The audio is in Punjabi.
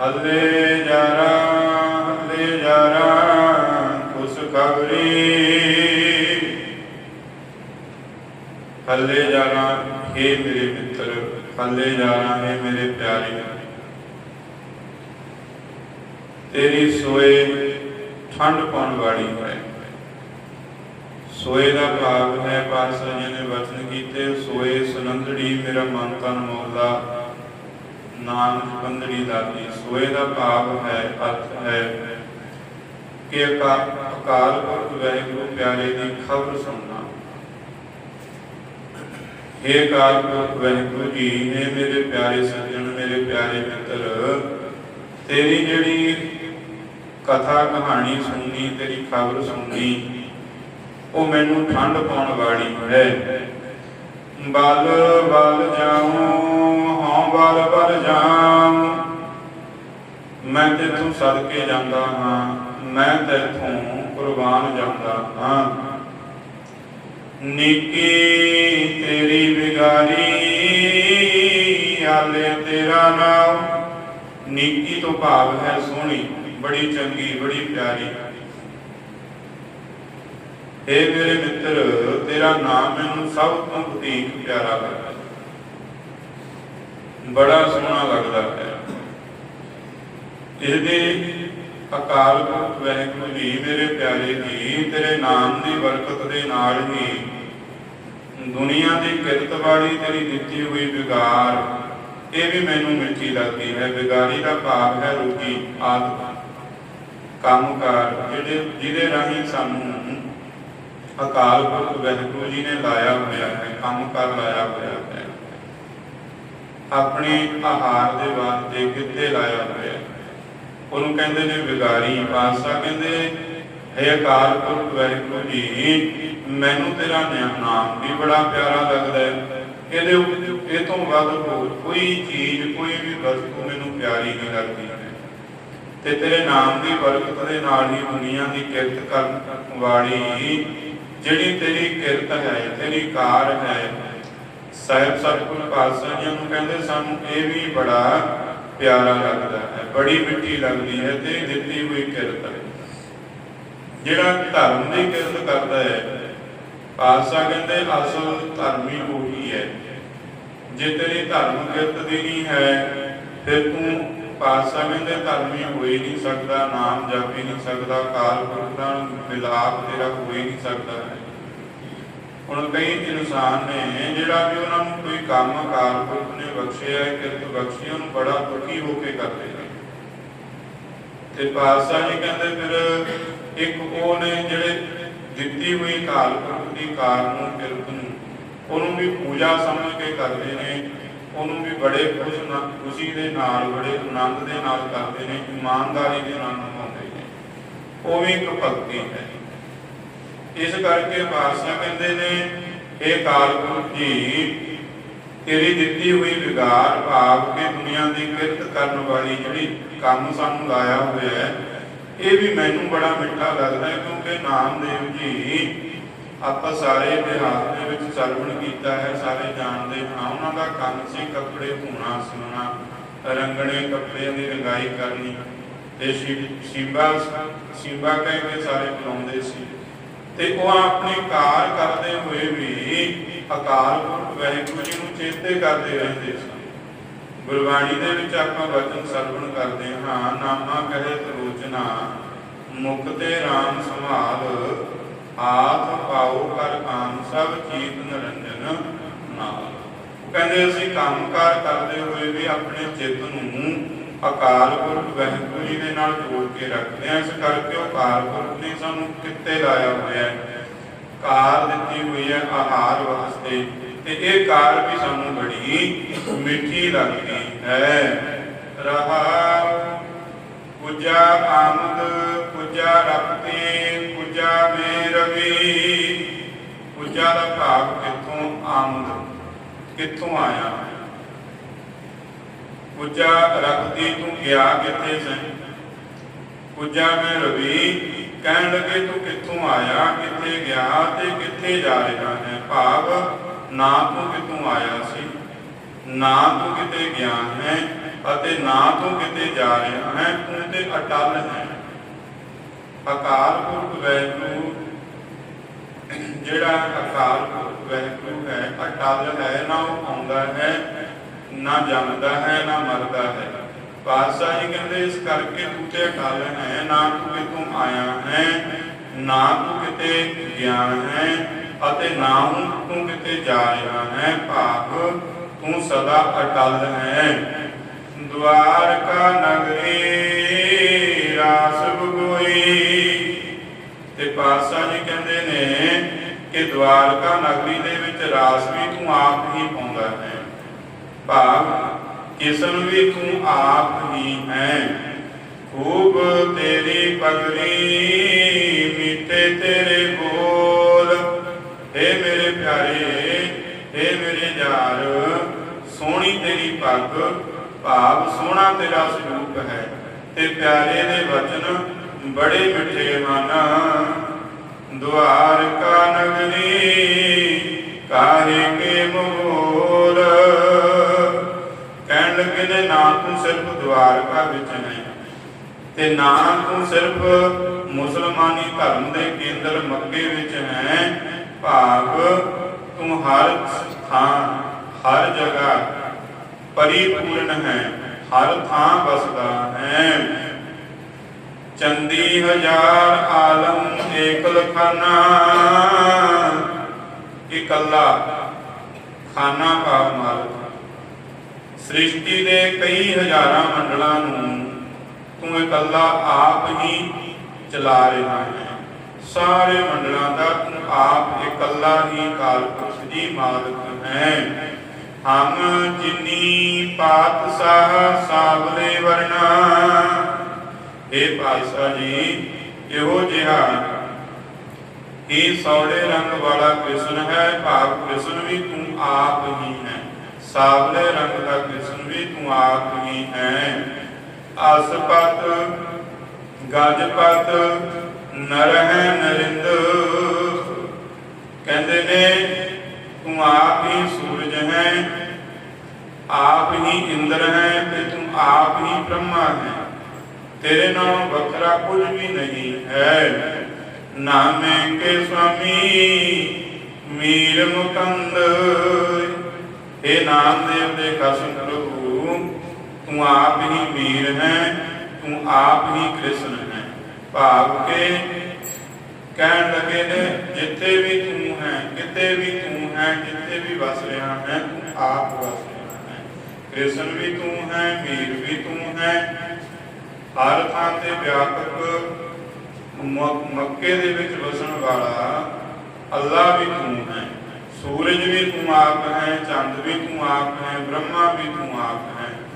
ਹੱਲੇ ਜਾਰਾ ਹੱਲੇ ਜਾਰਾ ਖੁਸ਼ ਖਬਰੀ। ਹੱਲੇ ਜਾਰਾ हे ਮੇਰੇ ਮਿੱਤਰ, ਹੱਲੇ ਜਾਰਾ, ਹੈ ਮੇਰੇ ਪਿਆਰੇ। ਤੇਰੀ ਸੋਏ ਠੰਡ ਪਾਉਣ ਵਾਲੀ ਹੈ। ਸੋਏ ਦਾ ਭਾਵ ਹੈ ਪਾਤਸ਼ਾਹ ਜੀ ਨੇ ਵਚਨ ਕੀਤੇ, ਸੋਏ ਸੁਨੰਦੜੀ ਮੇਰਾ ਮਨ ਤਨ ਮੋਲਾ ਨਾਨਕ ਬੰਦੜੀ ਦਾਤੀ, ਸੋਏ ਦਾ ਭਾਵ ਹੈ, ਅਰਥ ਹੈ। ਕਿ ਅਕਾਲ ਪੁਰਖ ਵਾਹਿਗੁਰੂ ਪਿਆਰੇ ਦੀ ਖਬਰ ਸੁਣਨਾ। हे ਅਕਾਲ ਪੁਰਖ ਵਾਹਿਗੁਰੂ ਜੀ, ਨੇ ਮੇਰੇ ਪਿਆਰੇ ਸੱਜਣ, ਮੇਰੇ ਪਿਆਰੇ ਮਿੱਤਰ, ਤੇਰੀ ਜਿਹੜੀ ਕਥਾ ਕਹਾਣੀ ਸੁਣਨੀ, ਤੇਰੀ ਖਬਰ ਸੁਣਨੀ, ਉਹ ਮੈਨੂੰ ਠੰਡ ਪਾਉਣ ਵਾਲੀ ਹੈ। ਬਲ ਬਲ ਜਾਉ ਹਾਂ ਬਲ ਬਲ ਜਾਉ। ਮੈਂ ਤੇਥੋਂ ਸਦਕੇ ਜਾਂਦਾ ਹਾਂ, ਮੈਂ ਤੇਥੋਂ ਕੁਰਬਾਨ ਜਾਂਦਾ ਹਾਂ। ਨਿੱਕੀ ਤੇਰੀ ਵਿਗਾਰੀ, ਆਲੇ ਤੇਰਾ ਨਾਮ ਨਿੱਕੀ ਤੋਂ ਭਾਵ ਹੈ ਸੋਹਣੀ, ਬੜੀ ਚੰਗੀ, ਬੜੀ ਪਿਆਰੀ। ਏ ਮੇਰੇ ਮਿੱਤਰ, ਤੇਰਾ ਨਾਮ ਮੈਨੂੰ ਸਭ ਤੋਂ ਵਧੇਕ ਪਿਆਰਾ ਲੱਗਦਾ ਬੜਾ ਸੋਹਣਾ ਲੱਗਦਾ ਹੈ। ਇਹਦੇ ਅਕਾਲ ਪੁਰਖ ਵਾਹਿਗੁਰੂ ਜੀ, ਮੇਰੇ ਪਿਆਰੇ ਜੀ, ਤੇਰੇ ਨਾਮ ਦੀ ਬਰਕਤ ਦੇ ਨਾਲ ਹੀ ਦੁਨੀਆ ਦੀ ਕਿਰਤ ਵਾਲੀ ਤੇਰੀ ਦਿੱਤੀ ਹੋਈ ਵਿਗਾਰ, ਇਹ ਵੀ ਮੈਨੂੰ ਮਿੱਠੀ ਲੱਗਦੀ ਹੈ। ਵਿਗਾਰੀ ਦਾ ਭਾਵ ਹੈ ਰੋਜੀ ਆਦਿ ਕੰਮਕਾਰ ਜਿਹੜੇ ਜਿਹਦੇ ਰਾਹੀਂ ਸਾਨੂੰ ਅਕਾਲ ਪੁਰਖ ਵਾਹਿਗੁਰੂ ਜੀ ਨੇ ਲਾਇਆ ਹੋਇਆ ਹੈ, ਕੰਮ ਕਰ ਲਾਇਆ ਹੋਇਆ ਹੈ। ਆਪਣੇ ਆਹਾਰ ਦੇ ਵਾਸਤੇ ਕਿੱਥੇ ਲਾਇਆ ਹੋਇਆ ਉਹਨੂੰ ਕਹਿੰਦੇ ਨੇ ਵਿਗਾਰੀ ਪਾਤਸ਼ਾਹ ਕਹਿੰਦੇ, ਹੈ ਅਕਾਲ ਪੁਰਖ ਵਾਹਿਗੁਰੂ ਜੀ, ਮੈਨੂੰ ਤੇਰਾ ਨਾਮ ਵੀ ਬੜਾ ਪਿਆਰਾ ਲੱਗਦਾ ਹੈ। ਇਹਦੇ ਇਹ ਤੋਂ ਵੱਧ ਹੋਰ ਕੋਈ ਚੀਜ਼, ਕੋਈ ਵੀ ਵਸਤੂ ਮੈਨੂੰ ਪਿਆਰੀ ਨਹੀਂ ਲੱਗਦੀ। ਹੈ ਤੇ ਤੇਰੇ ਨਾਮ ਦੀ ਬਰਕਤ ਦੇ ਨਾਲ ਹੀ ਦੁਨੀਆ ਦੀ ਕਿਰਤ ਕਰਨ ਵਾਲੀ ਜਿਹੜੀ ਤੇਰੀ ਕਿਰਤ ਹੈ, ਤੇਰੀ ਕਾਰ ਹੈ, ਸਾਹਿਬ ਸਤਿਗੁਰ ਪਾਤਸ਼ਾਹ ਜੀ ਨੂੰ ਕਹਿੰਦੇ ਸਾਨੂੰ, ਇਹ ਵੀ ਬੜਾ ਪਿਆਰਾ ਲੱਗਦਾ ਹੈ, ਬੜੀ ਮਿੱਠੀ ਲੱਗਦੀ ਹੈ, ਤੇ ਦਿੱਤੀ ਹੋਈ ਕਿਰਤ ਹੈ। ਜਿਹੜਾ ਧਰਮ ਦੀ ਕਿਰਤ ਕਰਦਾ ਹੈ, ਪਾਤਸ਼ਾਹ ਕਹਿੰਦੇ ਅਸਲ ਧਰਮੀ ਉਹੀ ਹੈ। ਜੇ ਤੇਰੀ ਧਰਮ ਕਿਰਤ ਦੀ ਨਹੀਂ ਹੈ, ਫਿਰ ਤੂੰ ਪਾਤਸ਼ਾਹ ਕਹਿੰਦੇ ਧਰਮੀ ਹੋ ਨਹੀਂ ਸਕਦਾ, ਨਾਮ ਜਪ ਨਹੀਂ ਸਕਦਾ, ਕਾਲ ਪੁਰਖ ਨਾਲ ਮਿਲਾਪ ਤੇਰਾ ਹੋ ਨਹੀਂ ਸਕਦਾ। ਹੁਣ ਕਈ ਇਨਸਾਨ ਨੇ ਜਿਹੜਾ ਵੀ ਉਹਨਾਂ ਨੂੰ ਕੋਈ ਕੰਮ ਅਕਾਲ ਪੁਰਖ ਨੇ ਬਖਸ਼ਿਆ ਹੈ ਕਿਰਤ ਬਖਸ਼ੀ, ਉਹਨੂੰ ਬੜਾ ਦੁਖੀ ਹੋ ਕੇ ਕਰਦੇ ਨੇ ਤੇ ਪਾਤਸ਼ਾਹ ਜੀ ਕਹਿੰਦੇ ਫਿਰ ਇੱਕ ਉਹ ਨੇ ਜਿਹੜੇ ਦਿੱਤੀ ਹੋਈ ਕਾਲ ਪੁਰਖ ਦੀ ਕਾਰ ਨੂੰ, ਕਿਰਤ ਨੂੰ, ਉਹਨੂੰ ਵੀ ਪੂਜਾ ਸਮਝ ਕੇ ਕਰਦੇ ਨੇ। ਉਹਨੂੰ ਵੀ ਬੜੇ ਖੁਸ਼ ਖੁਸ਼ੀ ਦੇ ਨਾਲ, ਬੜੇ ਆਨੰਦ ਦੇ ਨਾਲ ਕਰਦੇ ਨੇ, ਇਮਾਨਦਾਰੀ ਦੇ ਨਾਲ ਨਿਭਾਉਂਦੇ ਨੇ। ਉਹ ਵੀ ਇੱਕ ਭਗਤੀ ਹੈ। ਇਸ ਕਰਕੇ ਪਾਤਸ਼ਾਹ ਕਹਿੰਦੇ ਨੇ ਇਹ ਕਾਲਪੁਰਖ ਜੀ, ਤੇਰੀ ਦਿੱਤੀ ਹੋਈ ਵਿਗਾਰ ਭਾਵ ਕੇ ਦੁਨੀਆ ਦੀ ਕਿਰਤ ਕਰਨ ਵਾਲੀ ਜਿਹੜੀ ਕੰਮ ਸਾਨੂੰ ਲਾਇਆ ਹੋਇਆ ਹੈ, ਇਹ ਵੀ ਮੈਨੂੰ ਬੜਾ ਮਿੱਠਾ ਲੱਗਦਾ ਹੈ ਕਿਉਂਕਿ ਨਾਮਦੇਵ ਜੀ ਆਪਾਂ ਸਾਰੇ ਇਤਿਹਾਸ ਦੇ ਵਿੱਚ ਸਰਵਣ ਕੀਤਾ ਹੈ, ਸਾਰੇ ਜਾਣਦੇ ਹਾਂ। ਉਹਨਾਂ ਦਾ ਕੰਮ ਸੀ ਕੱਪੜੇ ਧੋਣਾ, ਸਿਉਣਾ, ਰੰਗਣੇ ਕੱਪੜਿਆਂ ਦੀ ਰੰਗਾਈ ਕਰਨੀ। ਤੇ ਸ਼ਿੰਬਾ ਸ਼ਿੰਬਾ ਕਹਿ ਕੇ ਸਾਰੇ ਬੁਲਾਉਂਦੇ ਸੀ। ਤੇ ਉਹ ਆਪਣੀ ਕਾਰ ਕਰਦੇ ਹੋਏ ਵੀ ਅਕਾਲ ਪੁਰਖ ਵਾਹਿਗੁਰੂ ਜੀ ਨੂੰ ਚੇਤੇ ਕਰਦੇ ਰਹਿੰਦੇ ਸਨ ਗੁਰਬਾਣੀ ਦੇ ਵਿੱਚ ਆਪਾਂ ਵਚਨ ਸਰਵਣ ਕਰਦੇ ਹਾਂ, ਨਾਮਾ ਕਹੇ ਤਰੋਚਨਾ ਮੁਖ ਤੇ RAM ਸੰਭਾਲ ਆਪ ਪਾਉ ਕਰ ਕਾਮ, ਸਭ ਚੀਤ ਨਿਰੰਜਨ ਨਾਲ। ਉਹ ਕਹਿੰਦੇ ਅਸੀਂ ਕੰਮਕਾਰ ਕਰਦੇ ਹੋਏ ਵੀ ਆਪਣੇ ਚਿੱਤ ਨੂੰ ਅਕਾਲ ਪੁਰਖ ਵਾਹਿਗੁਰੂ ਜੀ ਦੇ ਨਾਲ ਜੋੜ ਕੇ ਰੱਖਦੇ ਹਾਂ। ਇਸ ਕਰਕੇ ਉਹ ਅਕਾਲ ਪੁਰਖ ਨੇ ਸਾਨੂੰ ਕਿੱਤੇ ਲਾਇਆ ਹੋਇਆ ਹੈ। ਕਾਰ ਦਿੱਤੀ ਹੋਈ ਹੈ ਆਹਾਰ ਵਾਸਤੇ ਤੇ ਇਹ ਕਾਰ ਵੀ ਸਾਨੂੰ ਬੜੀ ਮਿੱਠੀ ਲੱਗਦੀ ਹੈ। ਰਹਾ ਕੁਜਾ ਆਮਦ ਕੁਜਾ ਰਪਤੀ ਕੁਜਾ ਮੇ ਰਵੀ ਕੁਜਾ ਦਾ ਭਾਵ ਕਿੱਥੋਂ ਆਮਦ ਕਿੱਥੋਂ ਆਇਆ? ਕੁਜਾ ਰਪਤੀ ਤੂੰ ਗਿਆ ਕਿੱਥੇ ਸੈਂ ਕੁਜਾ ਮੈਂ ਰਵੀ, ਕਹਿਣ ਲੱਗੇ ਤੂੰ ਕਿੱਥੋਂ ਆਇਆ? ਕਿੱਥੇ ਗਿਆ ਤੇ ਕਿੱਥੇ ਜਾ ਰਿਹਾ ਹੈ? ਭਾਵ ਨਾ ਤੂੰ ਕਿੱਥੋਂ ਆਇਆ ਸੀ? ਨਾ ਤੂੰ ਕਿਤੇ ਗਿਆ ਹੈ ਅਤੇ ਨਾ ਤੂੰ ਕਿਤੇ ਜਾ ਰਿਹਾ ਹੈ? ਤੂੰ ਤੇ ਅਟਲ ਹੈ। ਅਕਾਲ ਪੁਰਖ ਵੈਗੁਰੂ, ਜਿਹੜਾ ਅਕਾਲ ਪੁਰਖ ਵੈਗੁਰੂ ਹੈ ਅਟਲ ਹੈ, ਨਾ ਉਹ ਆਉਂਦਾ ਹੈ, ਨਾ ਜੰਮਦਾ ਹੈ, ਨਾ ਮਰਦਾ ਹੈ। ਪਾਤਸ਼ਾਹ ਜੀ ਕਹਿੰਦੇ, ਇਸ ਕਰਕੇ ਤੂੰ ਤੇ ਅਟਲ ਹੈ, ਨਾ ਤੂੰ ਕਿਤੋਂ ਆਇਆ ਹੈ, ਨਾ ਤੂੰ ਕਿਤੇ ਗਿਆ ਹੈ, ਅਤੇ ਨਾ ਹੁਣ ਤੂੰ ਕਿਤੇ ਜਾ ਰਿਹਾ ਹੈ, ਭਾਵ ਤੂੰ ਸਦਾ ਅਟਲ ਹੈ। ਦੁਆਰਕਾ ਨਗਰੀ ਰਾਸ ਬਗੋਈ ਤੇ ਪਾਤਸ਼ਾਹ ਜੀ ਕਹਿੰਦੇ ਨੇ ਕਿ ਦਵਾਰਕਾ ਨਗਰੀ ਦੇ ਵਿੱਚ ਰਾਸ ਵੀ ਤੂੰ ਆਪ ਹੀ ਪਾਉਂਦਾ ਹੈ। ਭਾਵ ਕਿਸਨ ਵੀ ਤੂੰ ਆਪ ਹੀ ਹੈ। ਖੂਬ ਤੇਰੀ ਪਗੜੀ ਮਿੱਠੇ ਤੇਰੇ ਬੋਲ। ਏ ਮੇਰੇ ਪਿਆਰੇ ਏ ਮੇਰੇ ਯਾਰ, ਸੋਹਣੀ ਤੇਰੀ ਪੱਗ, ਭਾਵ ਸੋਹਣਾ ਤੇਰਾ ਸਰੂਪ ਹੈ। ਤੇ ਪਿਆਰੇ ਦੇ ਵਚਨ ਬੜੇ ਮਿੱਠੇ ਮਨ ਦੁਆਰਕਾ ਨਗਰੀ, ਕਾਹੇ ਕੇ ਮੋਲ? ਕਹਿਣ ਲੱਗੇ ਨੇ, ਨਾ ਤੂੰ ਸਿਰਫ ਦੁਆਰਕਾ ਵਿੱਚ ਨਹੀਂ, ਤੇ ਨਾ ਤੂੰ ਸਿਰਫ ਮੁਸਲਮਾਨੀ ਧਰਮ ਦੇ ਕੇਂਦਰ ਮੱਕੇ ਵਿੱਚ ਹੈ। ਭਾਵ ਤੂੰ ਹਰ ਥਾਂ, ਹਰ ਜਗ੍ਹਾ ਪਰਿਪੂਰਨ ਹੈ। ਹਰ ਥਾਂ ਵਸਦਾ ਹੈ। ਚੰਦੀ ਹਜ਼ਾਰ ਆਲਮ ਏਕ ਲਖਾਨਾ ਇਕੱਲਾ ਖਾਨਾ ਭਾਵ ਮਾਲਕ। ਸ੍ਰਿਸ਼ਟੀ ਦੇ ਕਈ ਹਜ਼ਾਰਾਂ ਮੰਡਲਾਂ ਨੂੰ ਤੂੰ ਇਕੱਲਾ ਆਪ ਹੀ ਚਲਾ ਰਿਹਾ ਹੈ। ਸਾਰੇ ਮੰਡਲਾਂ ਦਾ ਤੂੰ ਆਪ ਇਕੱਲਾ ਹੀ ਕਾਲਪੁਰਖ ਦੀ ਮਾਲਕ ਹੈ। ਹਮ ਜਿਨੀ ਪਾਤਸ਼ਾਹ ਸਾਬਲੇ ਵਰਨਾ ਇਹ ਪਾਤਸ਼ਾਹ ਜੀ ਇਹੋ ਜਿਹਾ? ਇਹ ਸੌੜੇ ਰੰਗ ਵਾਲਾ ਕ੍ਰਿਸ਼ਨ ਹੈ, ਭਾਵ ਕ੍ਰਿਸ਼ਨ ਵੀ ਤੂੰ ਆਪ ਹੀ ਹੈ। ਸਾਵਲੇ ਰੰਗ ਦਾ ਕ੍ਰਿਸ਼ਨ ਵੀ ਤੂੰ ਆਪ ਹੀ ਹੈ। ਅਸਪਤ ਗਜਪਤ ਨਰ ਹੈ ਨਰਿੰਦ। ਕਹਿੰਦੇ ਨੇ ਤੂੰ ਆਪ ਹੀ ਸੂਰਜ ਹੈ, ਆਪ ਹੀ ਇੰਦਰ ਹੈ ਤੇ ਤੂੰ ਆਪ ਹੀ ਬ੍ਰਹਮਾ ਹੈ। ਤੇਰੇ ਨਾਲੋਂ ਵੱਖਰਾ ਕੁਝ ਵੀ ਨਹੀਂ ਹੈ। ਨਾਮੇ ਕੇ ਸੁਆਮੀ ਮੀਰ ਮੁਕੰਦ। ਇਹ ਨਾਮਦੇਵ ਦੇ ਖਸਮ ਪ੍ਰਭੂ, ਤੂੰ ਆਪ ਹੀ ਮੀਰ ਹੈ, ਤੂੰ ਆਪ ਹੀ ਕ੍ਰਿਸ਼ਨ ਹੈ। ਭਾਵ ਕੇ ਕਹਿਣ ਲੱਗੇ ਨੇ, ਜਿੱਥੇ ਵੀ ਤੂੰ ਹੈ, ਕਿਤੇ ਵੀ ਤੂੰ ਹੈ, ਜਿੱਥੇ ਵੀ ਵਸ ਰਿਹਾ ਹੈ ਤੂੰ ਆਪ ਵਸ ਰਿਹਾ ਹੈ ਕ੍ਰਿਸ਼ਨ ਵੀ ਤੂੰ ਹੈ, ਮੀਰ ਵੀ ਤੂੰ ਹੈ। ਹਰ ਥਾਂ ਤੇ ਵਿਆਪਕ ਮੱਕੇ ਦੇ ਵਿੱਚ ਵਸਣ ਵਾਲਾ ਅੱਲਾ ਵੀ ਤੂੰ ਹੈ। ਸੂਰਜ ਵੀ ਤੂੰ ਆਪ ਹੈ, ਚੰਦ ਵੀ ਤੂੰ ਆਪ ਹੈ, ਬ੍ਰਹਮਾ ਵੀ ਤੂੰ ਆਪ ਹੈ।